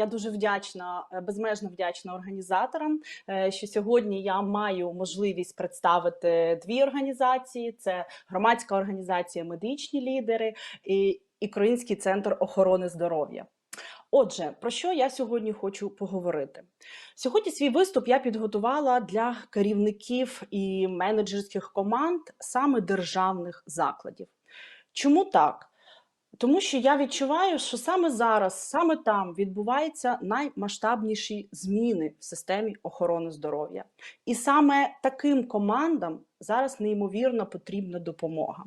Я дуже вдячна, е, безмежно вдячна організаторам, е, що сьогодні я маю можливість представити дві організації: це громадська організація Медичні лідери і Український центр охорони здоров'я. Отже, про що я сьогодні хочу поговорити? Сьогодні свій виступ я підготувала для керівників і менеджерських команд саме державних закладів. Чому так? Тому що я відчуваю, що саме зараз, саме там відбуваються наймасштабніші зміни в системі охорони здоров'я. І саме таким командам зараз неймовірно потрібна допомога.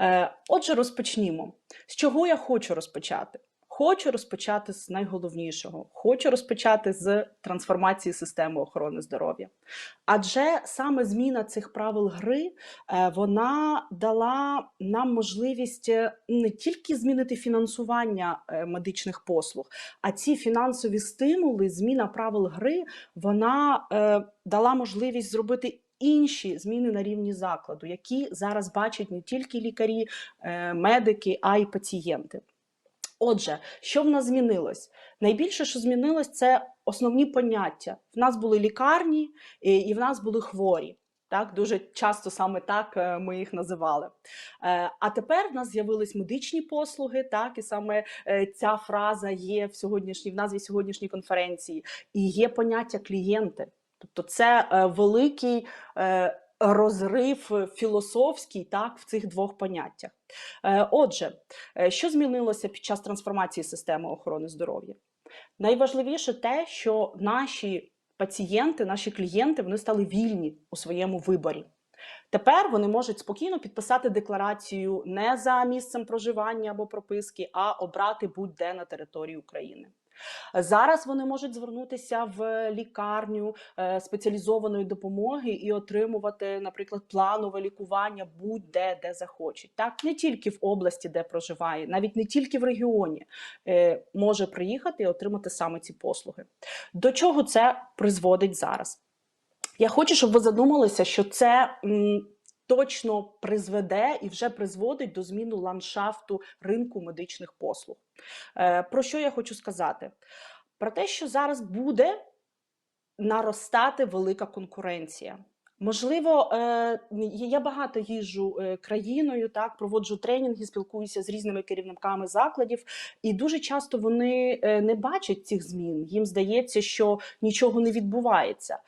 Е, Отже, розпочнімо. З чого я хочу розпочати? Хочу розпочати з найголовнішого. Хочу розпочати з трансформації системи охорони здоров'я. Адже саме зміна цих правил гри е, вона дала нам можливість е, не тільки змінити фінансування е, медичних послуг, а ці фінансові стимули, зміна правил гри, вона дала можливість зробити. Інші зміни на рівні закладу, які зараз бачать не тільки лікарі, медики, а й пацієнти. Отже, що в нас змінилось? Найбільше, що змінилось, це основні поняття. В нас були лікарні і в нас були хворі. Так, дуже часто саме так е, ми їх називали. Е, А тепер в нас з'явились медичні послуги, так і саме е, ця фраза є в сьогоднішній в назві сьогоднішньої конференції, і є поняття клієнти. Тобто, це великий розрив філософський так в цих двох поняттях. Е, Отже, е, що змінилося під час трансформації системи охорони здоров'я? Найважливіше те, що наші пацієнти, наші клієнти вони стали вільні у своєму виборі. Тепер вони можуть спокійно підписати декларацію не за місцем проживання або прописки, а обрати будь-де на території України. Зараз вони можуть звернутися в лікарню е, спеціалізованої допомоги і отримувати, наприклад, планове лікування будь-де де захочуть. Так не тільки в області, де проживає, навіть не тільки в регіоні е, може приїхати і отримати саме ці послуги. До чого це призводить зараз? Я хочу, щоб ви задумалися, що це точно призведе і вже призводить до зміни ландшафту ринку медичних послуг. Е, Про що я хочу сказати? Про те, що зараз буде наростати велика конкуренція. Можливо, е, я багато їжджу е, країною, так проводжу тренінги, спілкуюся з різними керівниками закладів, і дуже часто вони е, не бачать цих змін. Їм здається, що нічого не відбувається.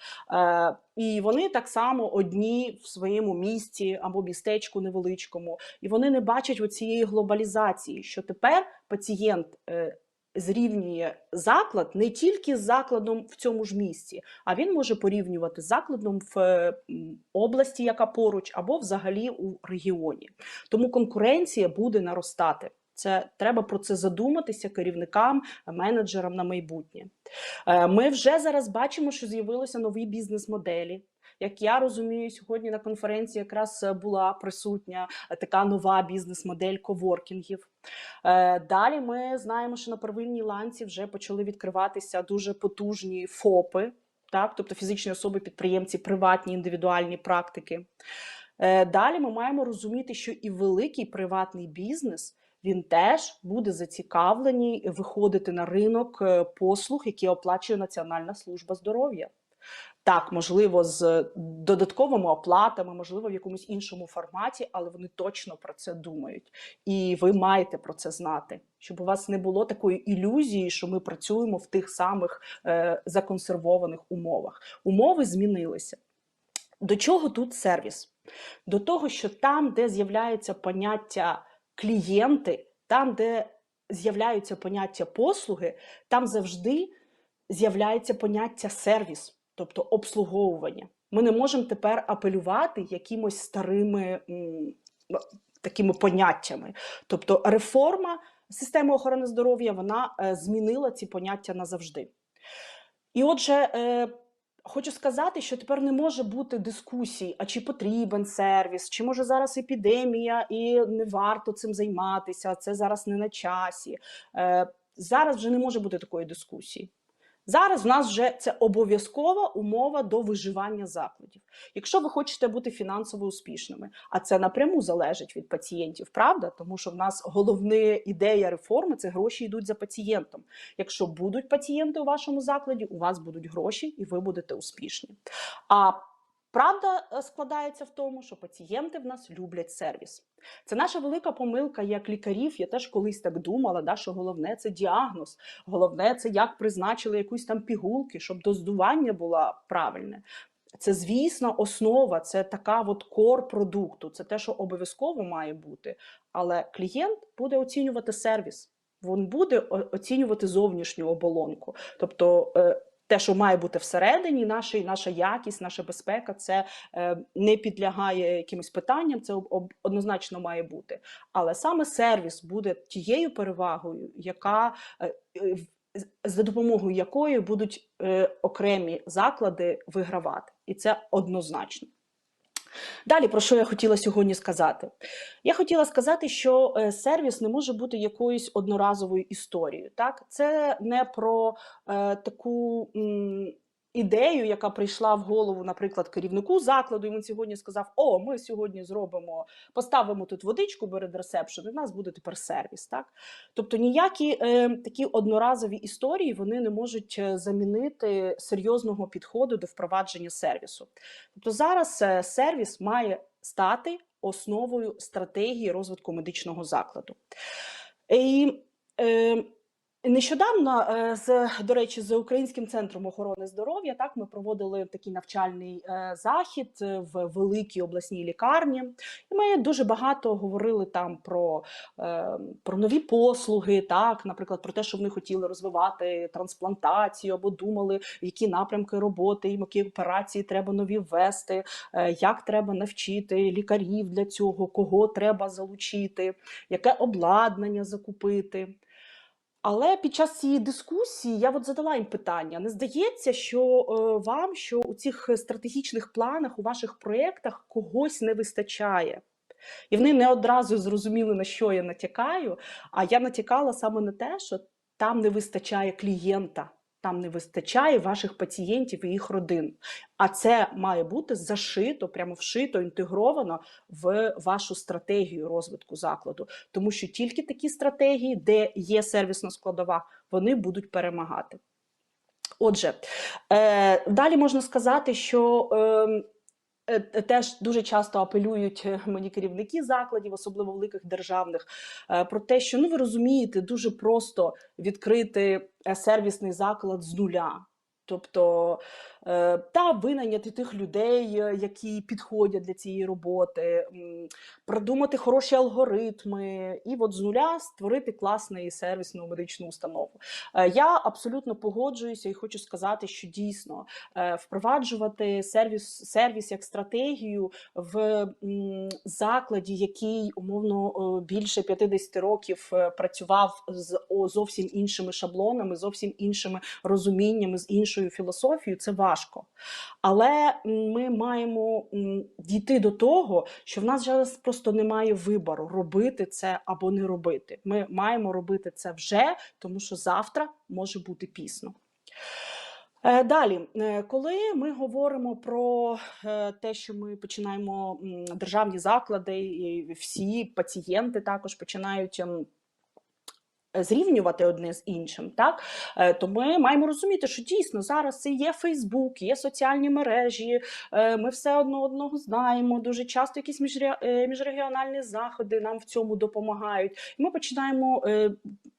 І вони так само одні в своєму місті або містечку невеличкому, і вони не бачать оцієї глобалізації, що тепер пацієнт. Зрівнює заклад не тільки з закладом в цьому ж місці, а він може порівнювати з закладом в е, області, яка поруч, або взагалі у регіоні. Тому конкуренція буде наростати. Це треба про це задуматися керівникам, менеджерам на майбутнє. Е, Ми вже зараз бачимо, що з'явилися нові бізнес-моделі. Як я розумію, сьогодні на конференції якраз була присутня така нова бізнес-модель коворкінгів. Е, Далі ми знаємо, що на первинній ланці вже почали відкриватися дуже потужні ФОПи, так, тобто фізичні особи-підприємці, приватні індивідуальні практики. Е, Далі ми маємо розуміти, що і великий приватний бізнес. Він теж буде зацікавлений виходити на ринок е, послуг, які оплачує Національна служба здоров'я. Так, можливо, з додатковими оплатами, можливо, в якомусь іншому форматі, але вони точно про це думають. І ви маєте про це знати, щоб у вас не було такої ілюзії, що ми працюємо в тих самих е, законсервованих умовах. Умови змінилися. До чого тут сервіс? До того, що там, де з'являється поняття клієнти, там, де з'являються поняття послуги, там завжди з'являється поняття сервіс, тобто обслуговування. Ми не можемо тепер апелювати якимось старими такими поняттями. Тобто реформа системи охорони здоров'я вона е, змінила ці поняття назавжди. І отже, е, хочу сказати, що тепер не може бути дискусій, а чи потрібен сервіс, чи може зараз епідемія і не варто цим займатися, це зараз не на часі. Е, зараз вже не може бути такої дискусії. Зараз в нас вже це обов'язкова умова до виживання закладів. Якщо ви хочете бути фінансово успішними, а це напряму залежить від пацієнтів, правда? Тому що в нас головна ідея реформи це гроші йдуть за пацієнтом. Якщо будуть пацієнти у вашому закладі, у вас будуть гроші, і ви будете успішні. А Правда е, складається в тому, що пацієнти в нас люблять сервіс. Це наша велика помилка як лікарів. Я теж колись так думала, да, що головне це діагноз, головне це як призначили якусь там пігулки, щоб доздування було правильне. Це, звісно, основа, це така от кор продукту, це те, що обов'язково має бути. Але клієнт буде оцінювати сервіс, він буде оцінювати зовнішню оболонку. Тобто е, те, що має бути всередині, наша, наша якість, наша безпека, це е, не підлягає якимось питанням, це об- однозначно має бути. Але саме сервіс буде тією перевагою, яка е, за допомогою якої будуть е, окремі заклади вигравати, і це однозначно. Далі, про що я хотіла сьогодні сказати? Я хотіла сказати, що е, сервіс не може бути якоюсь одноразовою історією. Так? Це не про е, таку м, ідею, яка прийшла в голову, наприклад, керівнику закладу, і він сьогодні сказав: О, ми сьогодні зробимо, поставимо тут водичку перед ресепшн, і в нас буде тепер сервіс. Так? Тобто ніякі е, такі одноразові історії вони не можуть е, замінити серйозного підходу до впровадження сервісу. Тобто зараз е, сервіс має стати основою стратегії розвитку медичного закладу. І е, нещодавно, е, з, до речі, з Українським центром охорони здоров'я так ми проводили такий навчальний е, захід е, в великій обласній лікарні. І ми дуже багато говорили там про, про нові послуги, так, наприклад, про те, що вони хотіли розвивати трансплантацію або думали, які напрямки роботи, які операції треба нові ввести, як треба навчити лікарів для цього, кого треба залучити, яке обладнання закупити. Але під час цієї дискусії я от задала їм питання: не здається, що е, вам, що у цих стратегічних планах, у ваших проєктах когось не вистачає? І вони не одразу зрозуміли, на що я натякаю. А я натякала саме на те, що там не вистачає клієнта, там не вистачає ваших пацієнтів і їх родин. А це має бути зашито, прямо вшито, інтегровано в вашу стратегію розвитку закладу. Тому що тільки такі стратегії, де є сервісна складова, вони будуть перемагати. Отже, е, далі можна сказати, що. е, Теж дуже часто апелюють е, мені керівники закладів, особливо великих державних, е, про те, що ну ви розумієте, дуже просто відкрити е, сервісний заклад з нуля. Тобто е, та винайняти тих людей, е, які підходять для цієї роботи, продумати хороші алгоритми, і от з нуля створити класний сервісну медичну установу. Е, Я абсолютно погоджуюся і хочу сказати, що дійсно впроваджувати сервіс, сервіс як стратегію в закладі, який умовно більше 50 років працював з зовсім іншими шаблонами, зовсім іншими розуміннями, з іншою філософією, це важко. Але ми маємо дійти до того, що в нас зараз просто немає вибору робити це або не робити. Ми маємо робити це вже, тому що завтра може бути пізно. Е, Далі, е, коли ми говоримо про е, те, що ми починаємо державні заклади, і всі пацієнти також починають. Зрівнювати одне з іншим, так Е, то ми маємо розуміти, що дійсно зараз це є Фейсбук, є соціальні мережі. е, Ми все одно одного знаємо. Дуже часто якісь е, міжрегіональні заходи нам в цьому допомагають. Ми починаємо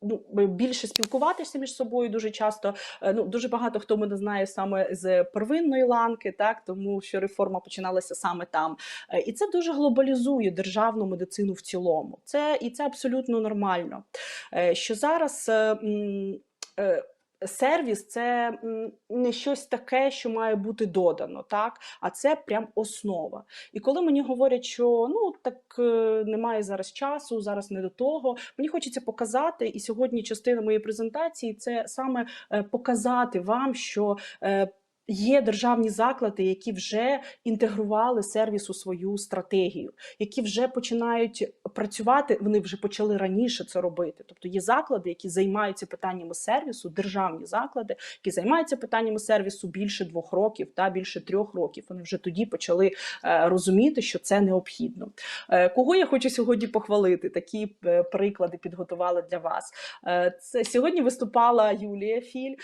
ну, більше спілкуватися між собою. Дуже часто Е, ну дуже багато хто мене знає саме з первинної ланки, так тому що реформа починалася саме там. Е, І це дуже глобалізує державну медицину в цілому. Це і це абсолютно нормально. Е, Що зараз. Сервіс це не щось таке, що має бути додано, так а це прям основа. І коли мені говорять, що ну так е, немає зараз часу, зараз не до того. Мені хочеться показати, і сьогодні частина моєї презентації це саме е, показати вам, що е, Є державні заклади, які вже інтегрували сервіс у свою стратегію, які вже починають працювати. Вони вже почали раніше це робити. Тобто є заклади, які займаються питаннями сервісу, державні заклади, які займаються питаннями сервісу більше двох років та більше трьох років. Вони вже тоді почали е, розуміти, що це необхідно. Е, Кого я хочу сьогодні похвалити? Такі е, приклади підготувала для вас. Це сьогодні виступала Юлія Філь.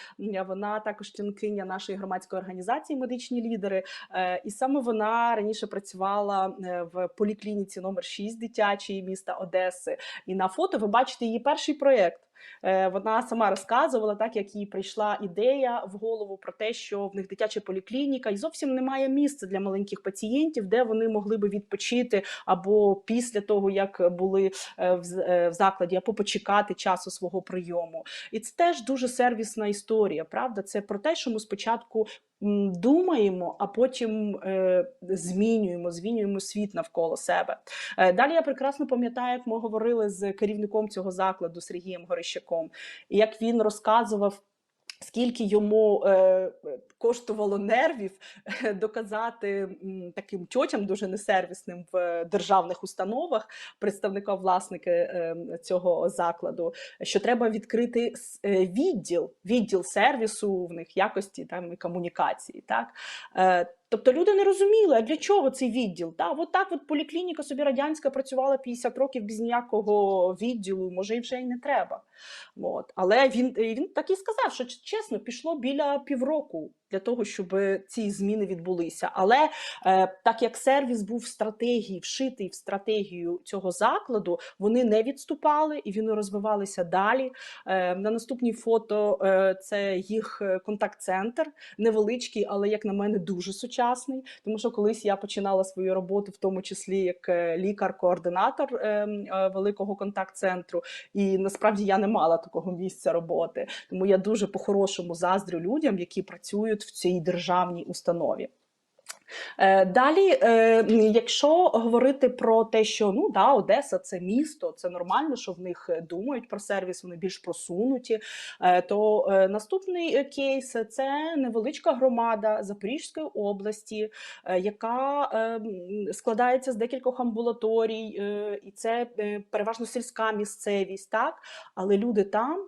Вона також членкиня нашої громадської організації Медичні лідери. Е, І саме вона раніше працювала е, в поліклініці номер 6 дитячої міста Одеси. І на фото ви бачите її перший проєкт. Е, Вона сама розказувала, так як їй прийшла ідея в голову про те, що в них дитяча поліклініка, і зовсім немає місця для маленьких пацієнтів, де вони могли би відпочити або після того, як були е, е, в закладі, або почекати часу свого прийому. І це теж дуже сервісна історія. Правда, це про те, що ми спочатку думаємо, а потім е, змінюємо, змінюємо світ навколо себе. Е, Далі я прекрасно пам'ятаю, як ми говорили з керівником цього закладу Сергієм Горищаком, як він розказував. Скільки йому е, коштувало нервів е, доказати таким тьотям дуже несервісним в державних установах представника власника е, цього закладу, що треба відкрити е, відділ, відділ сервісу в них якості там і комунікації. Так е, тобто люди не розуміли, а для чого цей відділ? Та от так от поліклініка собі радянська працювала 50 років без ніякого відділу, може і вже й не треба. От. Але він, він так і сказав, що чесно, пішло біля півроку для того, щоб ці зміни відбулися. Але е, так як сервіс був в стратегії, вшитий в стратегію цього закладу, вони не відступали і вони розвивалися далі. Е, на наступній фото е, це їх контакт-центр, невеличкий, але як на мене дуже сучасний. Тому що колись я починала свою роботу, в тому числі як лікар-координатор е, е, великого контакт-центру. І насправді я не мала такого місця роботи. Тому я дуже по-хорошому заздрю людям, які працюють в цій державній установі. Е, Далі, е, якщо говорити про те, що ну да, Одеса це місто, це нормально, що в них е, думають про сервіс, вони більш просунуті. То наступний кейс це невеличка громада Запорізької області, яка складається з декількох амбулаторій, і це переважно сільська місцевість, так але люди там.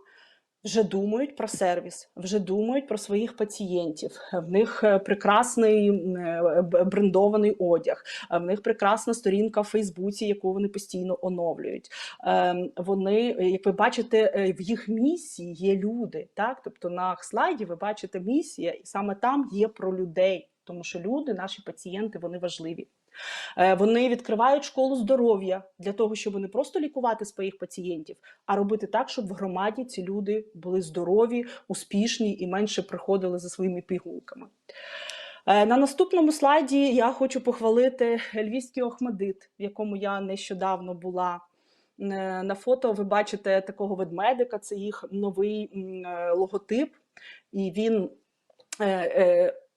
Вже думають про сервіс, вже думають про своїх пацієнтів. В них е, прекрасний е, брендований одяг, е, в них прекрасна сторінка в Фейсбуці, яку вони постійно оновлюють. Ем, Вони, як ви бачите, в їх місії є люди. Так, тобто на слайді ви бачите місія, і саме там є про людей, тому що люди, наші пацієнти, вони важливі. Е, Вони відкривають школу здоров'я для того, щоб не просто лікувати своїх пацієнтів, а робити так, щоб в громаді ці люди були здорові, успішні і менше приходили за своїми пігулками. Е, На наступному слайді я хочу похвалити львівський Охмадит, в якому я нещодавно була. Е, На фото ви бачите такого ведмедика, це їх новий логотип, і він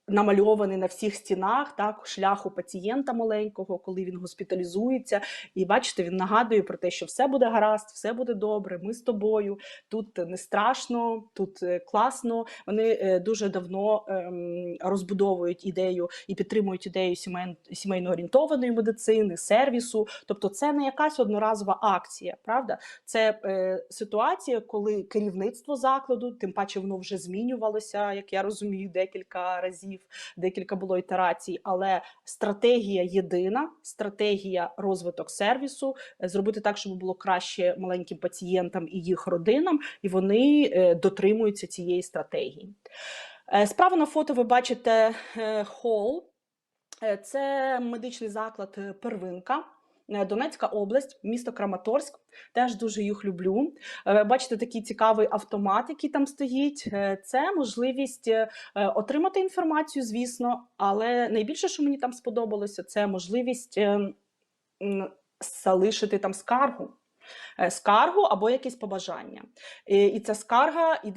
намальований на всіх стінах, так, шляху пацієнта маленького, коли він госпіталізується. І бачите, він нагадує про те, що все буде гаразд, все буде добре, ми з тобою. Тут не страшно, тут е, класно. Вони е, дуже давно ем, розбудовують ідею і підтримують ідею сімейн- сімейно орієнтованої медицини, сервісу. Тобто, це не якась одноразова акція, правда? Це е, ситуація, коли керівництво закладу, тим паче воно вже змінювалося, як я розумію, декілька разів, декілька було ітерацій, але стратегія єдина, стратегія розвиток сервісу, е, зробити так, щоб було краще маленьким пацієнтам і їх родинам, і вони е, дотримуються цієї стратегії. Е, Справа на фото ви бачите хол. Це медичний заклад Первинка. Е, Донецька область, місто Краматорськ. Теж дуже їх люблю. Е, Бачите, такий цікавий автомат, який там стоїть. Е, Це можливість отримати інформацію, звісно, але найбільше, що мені там сподобалося, це можливість е, залишити там скаргу. Скаргу або якесь побажання. І ця скарга